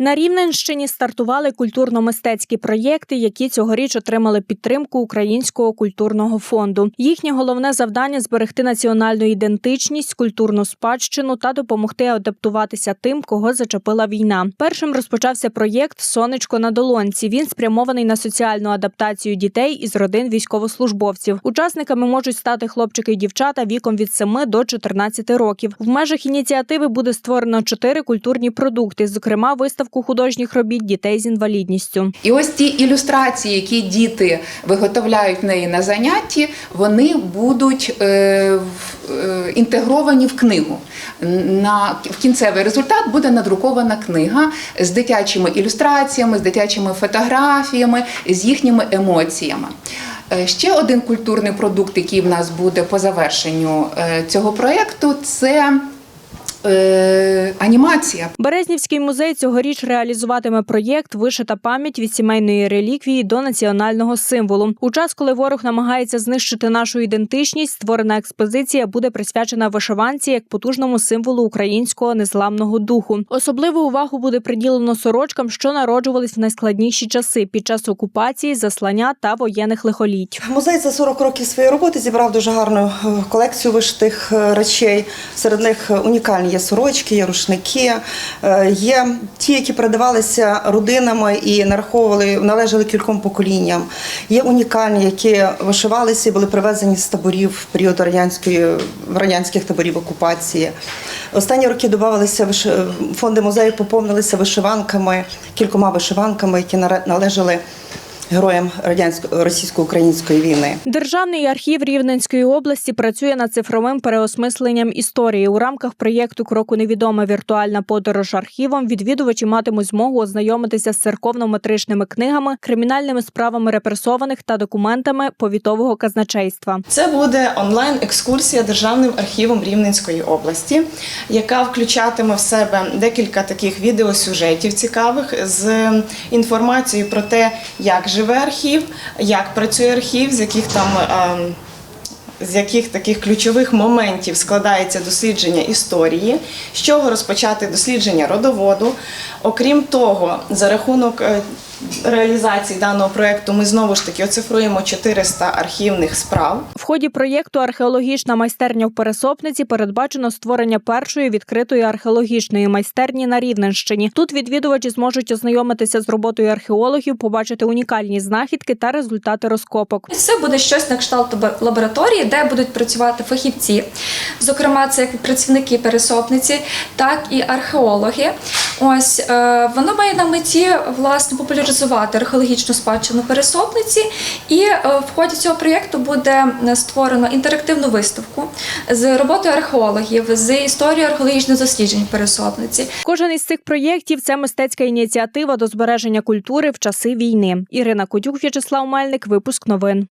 На Рівненщині стартували культурно-мистецькі проєкти, які цьогоріч отримали підтримку Українського культурного фонду. Їхнє головне завдання зберегти національну ідентичність, культурну спадщину та допомогти адаптуватися тим, кого зачепила війна. Першим розпочався проєкт Сонечко на долонці. Він спрямований на соціальну адаптацію дітей із родин військовослужбовців. Учасниками можуть стати хлопчики і дівчата віком від 7 до 14 років. В межах ініціативи буде створено чотири культурні продукти, зокрема виставку художніх робіт дітей з інвалідністю. І ось ті ілюстрації, які діти виготовляють в неї на занятті, вони будуть е, е, інтегровані в книгу. На в кінцевий результат буде надрукована книга з дитячими ілюстраціями, з дитячими фотографіями, з їхніми емоціями. Е, Ще один культурний продукт, який в нас буде по завершенню цього проєкту, це анімація. Березнівський музей цьогоріч реалізуватиме проєкт Вишита пам'ять від сімейної реліквії до національного символу. У час, коли ворог намагається знищити нашу ідентичність, створена експозиція буде присвячена вишиванці як потужному символу українського незламного духу. Особливу увагу буде приділено сорочкам, що народжувались в найскладніші часи під час окупації, заслання та воєнних лихоліть. Музей за 40 років своєї роботи зібрав дуже гарну е, колекцію вишитих е, речей. Серед них е, унікальні є сорочки, є рушники, е, є ті, які передавалися родинами і нараховували, належали кільком поколінням. Є унікальні, які вишивалися і були привезені з таборів в період радянської радянських таборів окупації. Останні роки додавалися фонди музею, поповнилися вишиванками, кількома вишиванками, які належали героям радянсько російсько-української війни. Державний архів Рівненської області працює над цифровим переосмисленням історії. У рамках проєкту Кроку невідома віртуальна подорож архівом відвідувачі матимуть змогу ознайомитися з церковно-метричними книгами, кримінальними справами репресованих та документами повітового казначейства. Це буде онлайн-екскурсія Державним архівом Рівненської області, яка включатиме в себе декілька таких відеосюжетів цікавих з інформацією про те, як живе архів, як працює архів, з яких там. ем, з яких таких ключових моментів складається дослідження історії, з чого розпочати дослідження родоводу. Окрім того, за рахунок е, реалізації даного проєкту ми знову ж таки оцифруємо 400 архівних справ. Ході проєкту Археологічна майстерня в Пересопниці передбачено створення першої відкритої археологічної майстерні на Рівненщині. Тут відвідувачі зможуть ознайомитися з роботою археологів, побачити унікальні знахідки та результати розкопок. Це буде щось на кшталт лабораторії, де будуть працювати фахівці. Зокрема, це як працівники пересопниці, так і археологи. Ось е, воно має на меті власне популяризувати археологічну спадщину пересопниці, і е, в ході цього проєкту буде створено інтерактивну виставку з роботою археологів, з історією археологічних досліджень пересопниці. Кожен із цих проєктів це мистецька ініціатива до збереження культури в часи війни. Ірина Кодюк, В'ячеслав Мельник, випуск новин.